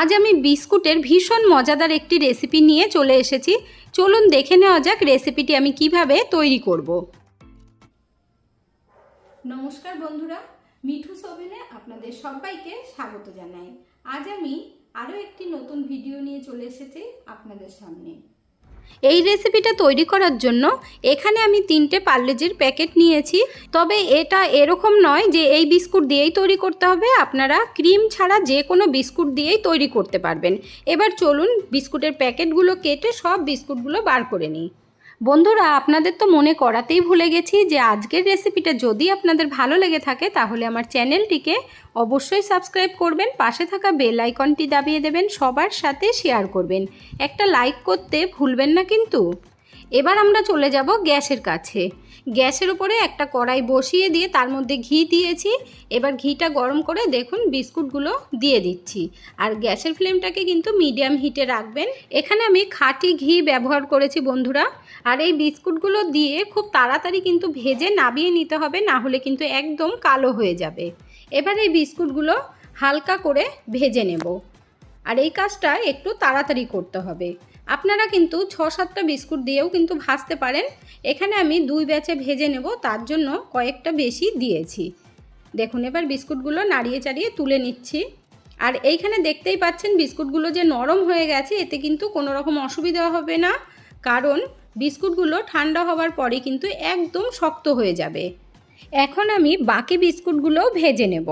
আজ আমি বিস্কুটের ভীষণ মজাদার একটি রেসিপি নিয়ে চলে এসেছি। চলুন দেখে নেওয়া যাক রেসিপিটি আমি কীভাবে তৈরি করব। নমস্কার বন্ধুরা, মিঠু সোভেনে আপনাদের সবাইকে স্বাগত জানাই। আজ আমি আরও একটি নতুন ভিডিও নিয়ে চলে এসেছি আপনাদের সামনে। এই রেসিপিটা তৈরি করার জন্য এখানে আমি তিনটে পার্লেজির প্যাকেট নিয়েছি। তবে এটা এরকম নয় যে এই বিস্কুট দিয়েই তৈরি করতে হবে। আপনারা ক্রিম ছাড়া যে কোনো বিস্কুট দিয়েই তৈরি করতে পারবেন। এবার চলুন বিস্কুটের প্যাকেটগুলো কেটে সব বিস্কুটগুলো বার করে নিই। বন্ধুরা, আপনাদের তো মনে করাতেই ভুলে গেছি যে আজকের রেসিপিটা যদি আপনাদের ভালো লেগে থাকে, তাহলে আমার চ্যানেলটিকে অবশ্যই সাবস্ক্রাইব করবেন, পাশে থাকা বেল আইকনটি দাবিয়ে দেবেন, সবার সাথে শেয়ার করবেন। একটা লাইক করতে ভুলবেন না কিন্তু। এবার আমরা চলে যাব গ্যাসের কাছে। গ্যাসের উপরে একটা কড়াই বসিয়ে দিয়ে তার মধ্যে ঘি দিয়েছি। এবার ঘিটা গরম করে দেখুন বিস্কুটগুলো দিয়ে দিচ্ছি। আর গ্যাসের ফ্লেমটাকে কিন্তু মিডিয়াম হিটে রাখবেন। এখানে আমি খাঁটি ঘি ব্যবহার করেছি বন্ধুরা। আর এই বিস্কুটগুলো দিয়ে খুব তাড়াতাড়ি কিন্তু ভেজে নাবিয়ে নিতে হবে, না হলে কিন্তু একদম কালো হয়ে যাবে। এবার এই বিস্কুটগুলো হালকা করে ভেজে নেব। আর এই কাজটা একটু তাড়াতাড়ি করতে হবে। আপনারা কিন্তু ছ সাতটা বিস্কুট দিয়েও কিন্তু ভাজতে পারেন। এখানে আমি দুই ব্যাচে ভেজে নেব, তার জন্য কয়েকটা বেশি দিয়েছি। দেখুন, এবার বিস্কুটগুলো নাড়িয়ে চাড়িয়ে তুলে নিচ্ছি। আর এইখানে দেখতেই পাচ্ছেন, বিস্কুটগুলো যে নরম হয়ে গেছে, এতে কিন্তু কোনো রকম অসুবিধা হবে না। কারণ বিস্কুটগুলো ঠান্ডা হওয়ার পরে কিন্তু একদম শক্ত হয়ে যাবে। এখন আমি বাকি বিস্কুটগুলোও ভেজে নেব।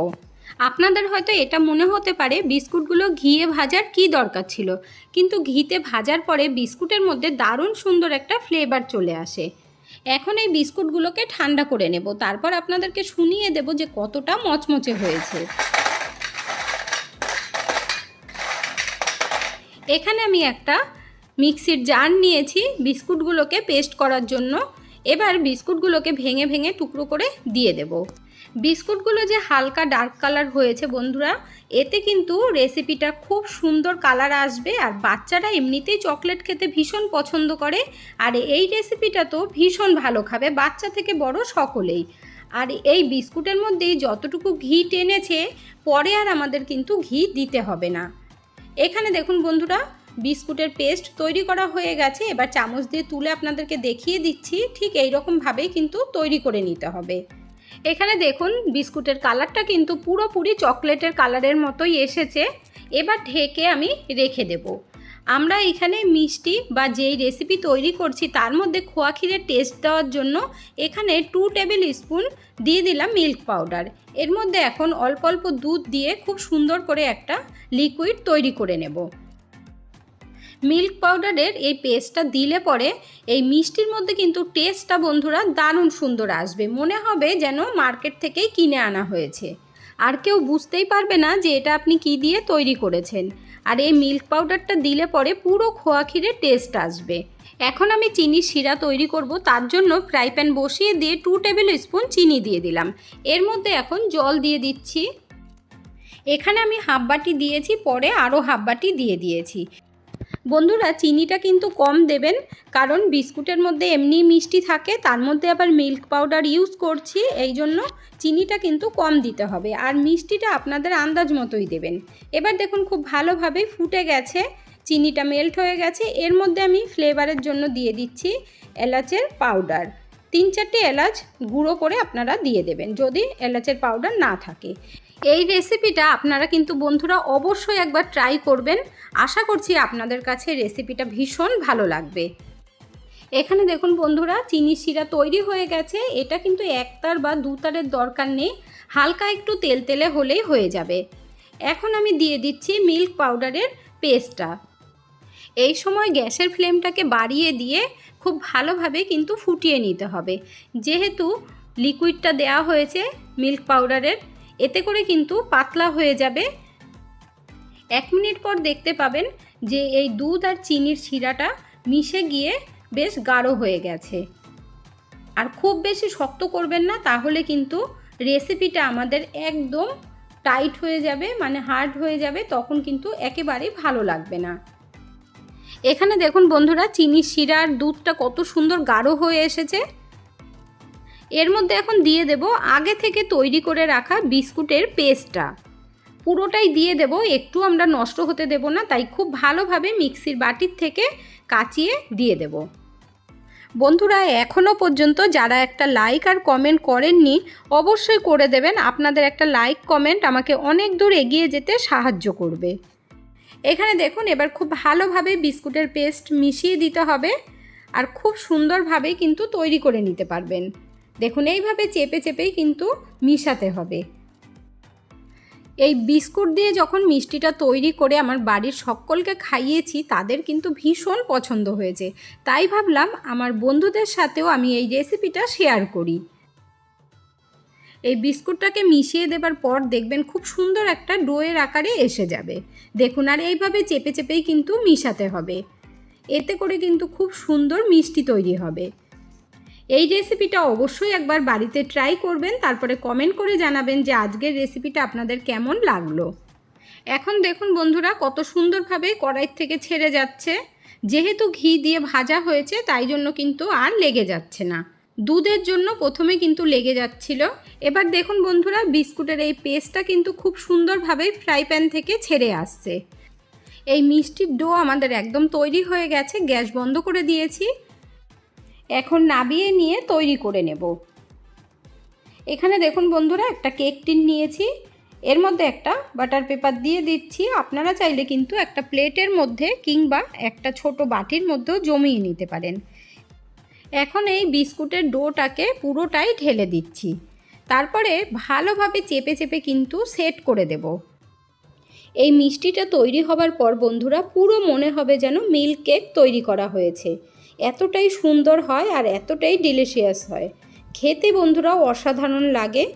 আপনাদের হয়তো এটা মনে হতে পারে বিস্কুটগুলো ঘিয়ে ভাজার কি দরকার ছিল। কিন্তু ঘিতে ভাজার পরে বিস্কুটের মধ্যে দারুণ সুন্দর একটা ফ্লেভার চলে আসে। এখন এই বিস্কুটগুলোকে ঠান্ডা করে নেব। তারপর আপনাদেরকে শুনিয়ে দেব যে কতটা মচমচে হয়েছে। এখানে আমি একটা মিক্সির জার নিয়েছি। বিস্কুটগুলোকে পেস্ট করার জন্য এবার বিস্কুটগুলোকে ভেঙে ভেঙে টুকরো করে দিয়ে দেব। বিস্কুটগুলো যে হালকা ডার্ক কালার হয়েছে বন্ধুরা, এতে কিন্তু রেসিপিটা খুব সুন্দর কালার আসবে আর বাচ্চারা এমনিতেই চকলেট খেতে ভীষণ পছন্দ করে আর এই রেসিপিটা তো ভীষণ ভালো খাবে বাচ্চা থেকে বড় সকলেই। আর এই বিস্কুটের মধ্যেই যতটুকু ঘি টেনেছে, পরে আর আমাদের কিন্তু ঘি দিতে হবে না। এখানে দেখুন বন্ধুরা বিস্কুটের পেস্ট তৈরি করা হয়ে গেছে। এবার চামচ দিয়ে তুলে আপনাদেরকে দেখিয়ে দিচ্ছি, ঠিক এই রকমভাবেই কিন্তু তৈরি করে নিতে হবে। এখানে দেখুন, বিস্কুটের কালারটা কিন্তু পুরোপুরি চকলেটের কালারের মতোই এসেছে। এবার ঢেকে আমি রেখে দেব। আমরা এখানে মিষ্টি বা যেই রেসিপি তৈরি করছি, তার মধ্যে খোয়া ক্ষীরের টেস্ট দেওয়ার জন্য এখানে টু টেবিল স্পুন দিয়ে দিলাম মিল্ক পাউডার। এর মধ্যে এখন অল্প অল্প দুধ দিয়ে খুব সুন্দর করে একটা লিকুইড তৈরি করে নেব। মিল্ক পাউডারের এই পেস্টটা দিলে পরে এই মিষ্টির মধ্যে কিন্তু টেস্টটা বন্ধুরা দারুণ সুন্দর আসবে। মনে হবে যেন মার্কেট থেকেই কিনে আনা হয়েছে। আর কেউ বুঝতেই পারবে না যে এটা আপনি কি দিয়ে তৈরি করেছেন। আর এই মিল্ক পাউডারটা দিলে পরে পুরো খোয়া ক্ষীরের টেস্ট আসবে। এখন আমি চিনির শিরা তৈরি করব, তার জন্য ফ্রাই প্যান বসিয়ে দিয়ে টু টেবিল স্পুন চিনি দিয়ে দিলাম। এর মধ্যে এখন জল দিয়ে দিচ্ছি। এখানে আমি হাফ বাটি দিয়েছি, পরে আরও হাফ বাটি দিয়ে দিয়েছি। বন্ধুরা, চিনিটা কিন্তু কম দেবেন, কারণ বিস্কুটের মধ্যে এমনি মিষ্টি থাকে, তার মধ্যে আবার মিল্ক পাউডার ইউজ করছি, এই জন্য চিনিটা কিন্তু কম দিতে হবে। আর মিষ্টিটা আপনাদের আন্দাজ মতোই দেবেন। এবার দেখুন খুব ভালোভাবে ফুটে গেছে, চিনিটা মেল্ট হয়ে গেছে, এর মধ্যে আমি ফ্লেভারের জন্য দিয়ে দিচ্ছি এলাচের পাউডার। তিন চারটে এলাচ গুঁড়ো করে আপনারা দিয়ে দেবেন, যদি এলাচের পাউডার না থাকে। এই রেসিপিটা আপনারা কিন্তু বন্ধুরা অবশ্যই একবার ট্রাই করবেন। আশা করছি আপনাদের কাছে রেসিপিটা ভীষণ ভালো লাগবে। এখানে দেখুন বন্ধুরা, চিনি শিরা তৈরি হয়ে গেছে। এটা কিন্তু একতার বা দুতারের দরকার নেই। হালকা একটু তেল তেলে হলেই হয়ে যাবে। এখন আমি দিয়ে দিচ্ছি মিল্ক পাউডারের পেস্টটা এই সময় গ্যাসের ফ্লেমটাকে বাড়িয়ে দিয়ে খুব ভালোভাবে কিন্তু ফুটিয়ে নিতে হবে। যেহেতু লিকুইডটা দেওয়া হয়েছে মিল্ক পাউডারের এতে করে কিন্তু পাতলা হয়ে যাবে। এক মিনিট পর দেখতে পাবেন যে এই দুধ আর চিনির শিরাটা মিশে গিয়ে বেশ গাঢ় হয়ে গেছে। আর খুব বেশি শক্ত করবেন না, তাহলে কিন্তু রেসিপিটা আমাদের একদম টাইট হয়ে যাবে মানে হার্ড হয়ে যাবে, তখন কিন্তু একেবারেই ভালো লাগবে না। এখানে দেখুন বন্ধুরা চিনি শিরার দুধটা কত সুন্দর গাঢ় হয়ে এসেছে। এর মধ্যে এখন দিয়ে দেব আগে থেকে তৈরি করে রাখা বিস্কুটের পেস্টটা। পুরোটাই দিয়ে দেব, একটু আমরা নষ্ট হতে দেব না, তাই খুব ভালোভাবে মিক্সির বাটির থেকে কাচিয়ে দিয়ে দেব। বন্ধুরা এখনও পর্যন্ত যারা একটা লাইক আর কমেন্ট করেননি, অবশ্যই করে দেবেন। আপনাদের একটা লাইক, কমেন্ট আমাকে অনেক দূর এগিয়ে যেতে সাহায্য করবে। এখানে দেখুন, এবার খুব ভালোভাবে বিস্কুটের পেস্ট মিশিয়ে দিতে হবে আর খুব সুন্দরভাবে কিন্তু তৈরি করে নিতে পারবেন। দেখুন, এইভাবে চেপে চেপেই কিন্তু মিশাতে হবে। এই বিস্কুট দিয়ে যখন মিষ্টিটা তৈরি করে আমার বাড়ির সকলকে খাইয়েছি, তাদের কিন্তু ভীষণ পছন্দ হয়েছে। তাই ভাবলাম আমার বন্ধুদের সাথেও আমি এই রেসিপিটা শেয়ার করি। এই বিস্কুটটাকে মিশিয়ে দেবার পর দেখবেন খুব সুন্দর একটা ডোয়ের আকারে এসে যাবে। দেখুন, আর এইভাবে চেপে চেপেই কিন্তু মিশাতে হবে। এতে করে কিন্তু খুব সুন্দর মিষ্টি তৈরি হবে। এই রেসিপিটা অবশ্যই একবার বাড়িতে ট্রাই করবেন, তারপরে কমেন্ট করে জানাবেন যে আজকের রেসিপিটা আপনাদের কেমন লাগল। এখন দেখুন বন্ধুরা, কত সুন্দরভাবে কড়াই থেকে ছেড়ে যাচ্ছে। যেহেতু ঘি দিয়ে ভাজা হয়েছে, তাই জন্য কিন্তু আর লেগে যাচ্ছে না। দুধের জন্য প্রথমে কিন্তু লেগে যাচ্ছিল। এবার দেখুন বন্ধুরা, বিস্কুটের এই পেস্টটা কিন্তু খুব সুন্দরভাবে ফ্রাই প্যান থেকে ছেড়ে আসছে। এই মিষ্টির ডো আমাদের একদম তৈরি হয়ে গেছে, গ্যাস বন্ধ করে দিয়েছি। এখন নাবিয়ে নিয়ে তৈরি করে নেব। এখানে দেখুন বন্ধুরা, একটা কেক টিন নিয়েছি। এর মধ্যে একটা বাটার পেপার দিয়ে দিচ্ছি। আপনারা চাইলে কিন্তু একটা প্লেটের মধ্যে কিংবা একটা ছোট বাটির মধ্যেও জমিয়ে নিতে পারেন। এখন এই বিস্কুটের ডোটাকে পুরোটাই ঢেলে দিচ্ছি। তারপরে ভালোভাবে চেপে চেপে কিন্তু সেট করে দেব। এই মিষ্টিটা তৈরি হবার পর বন্ধুরা, পুরো মনে হবে যেন মিল্ক কেক তৈরি করা হয়েছে। এতটাই সুন্দর হয় আর এতটাই ডিলিশিয়াস হয়। খেতে বন্ধুরাও অসাধারণ লাগে।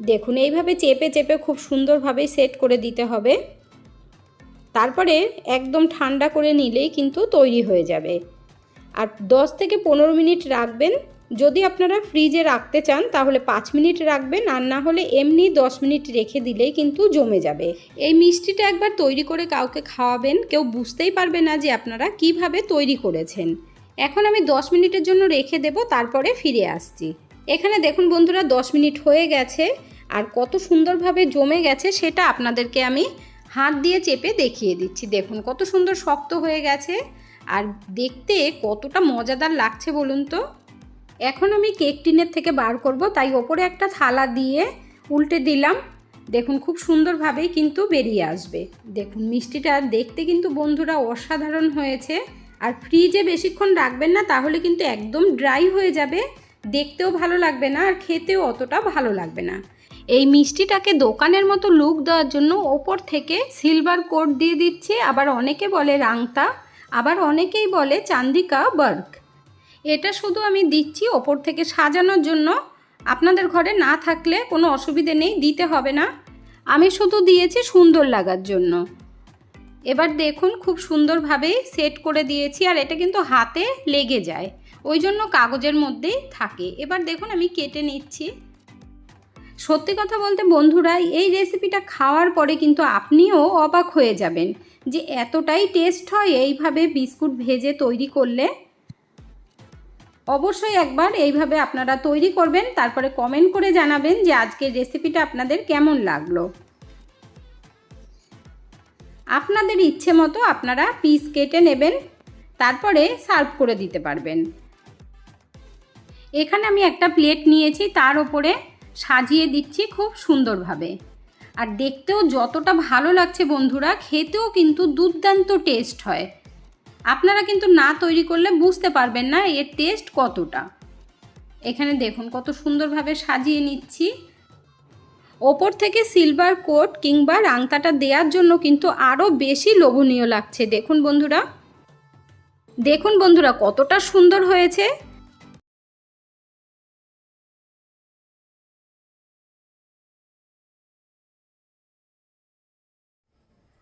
দেখুন, এইভাবে চেপে চেপে খুব সুন্দরভাবে সেট করে দিতে হবে। তারপরে একদম ঠান্ডা করে নিলেই কিন্তু তৈরি হয়ে যাবে। আর 10 থেকে পনেরো মিনিট রাখবেন যদি আপনারা ফ্রিজে রাখতে চান, তাহলে পাঁচ মিনিট রাখবেন, আর না হলে এমনি দশ মিনিট রেখে দিলেই কিন্তু জমে যাবে। এই মিষ্টিটা একবার তৈরি করে কাউকে খাওয়াবেন, কেউ বুঝতেই পারবে না যে আপনারা কীভাবে তৈরি করেছেন। এখন আমি দশ মিনিটের জন্য রেখে দেব, তারপরে ফিরে আসছি। এখানে দেখুন বন্ধুরা, দশ মিনিট হয়ে গেছে, আর কত সুন্দরভাবে জমে গেছে সেটা আপনাদেরকে আমি হাত দিয়ে চেপে দেখিয়ে দিচ্ছি। দেখুন, কত সুন্দর শক্ত হয়ে গেছে, আর দেখতে কতটা মজাদার লাগছে বলুন তো। এখন আমি কেক টিনের থেকে বার করব, তাই ওপরে একটা থালা দিয়ে উল্টে দিলাম। দেখুন খুব সুন্দরভাবেই কিন্তু বেরিয়ে আসবে। দেখুন মিষ্টিটা দেখতে কিন্তু বন্ধুরা অসাধারণ হয়েছে। আর ফ্রিজে বেশিক্ষণ রাখবেন না, তাহলে কিন্তু একদম ড্রাই হয়ে যাবে। দেখতেও ভালো লাগবে না আর খেতেও অতটা ভালো লাগবে না। এই মিষ্টিটাকে দোকানের মতো লুক দেওয়ার জন্য ওপর থেকে সিলভার কোট দিয়ে দিচ্ছে, আবার অনেকে বলে রাংতা, আবার অনেকেই বলে চান্দিকা বার্ক। এটা শুধু আমি দিচ্ছি ওপর থেকে সাজানোর জন্য। আপনাদের ঘরে না থাকলে কোনো অসুবিধে নেই, দিতে হবে না। আমি শুধু দিয়েছি সুন্দর লাগার জন্য। এবার দেখুন খুব সুন্দরভাবেই সেট করে দিয়েছি আর এটা কিন্তু হাতে লেগে যায়। ওই জন্য কাগজের মধ্যেই থাকে। এবার দেখুন আমি কেটে নিচ্ছি। সত্যি কথা বলতে বন্ধুরা, এই রেসিপিটা খাওয়ার পরে কিন্তু আপনিও অবাক হয়ে যাবেন যে এতটাই টেস্ট হয় এইভাবে বিস্কুট ভেজে তৈরি করলে। অবশ্যই একবার এইভাবে আপনারা তৈরি করবেন, তারপরে কমেন্ট করে জানাবেন যে আজকের রেসিপিটা আপনাদের কেমন লাগল। আপনাদের ইচ্ছে মতো আপনারা পিস কেটে নেবেন, তারপরে সার্ভ করে দিতে পারবেন। এখানে আমি একটা প্লেট নিয়েছি, তার ওপরে সাজিয়ে দিচ্ছি খুব সুন্দরভাবে। আর দেখতেও যতটা ভালো লাগছে বন্ধুরা, খেতেও কিন্তু দুর্দান্ত টেস্ট হয়। আপনারা কিন্তু না তৈরি করলে বুঝতে পারবেন না এর টেস্ট কতটা। এখানে দেখুন কত সুন্দরভাবে সাজিয়ে নিচ্ছি। ওপর থেকে সিলভার কোট কিংবা রাংতাটা দেওয়ার জন্য কিন্তু আরও বেশি লোভনীয় লাগছে। দেখুন বন্ধুরা। দেখুন বন্ধুরা কতটা সুন্দর হয়েছে।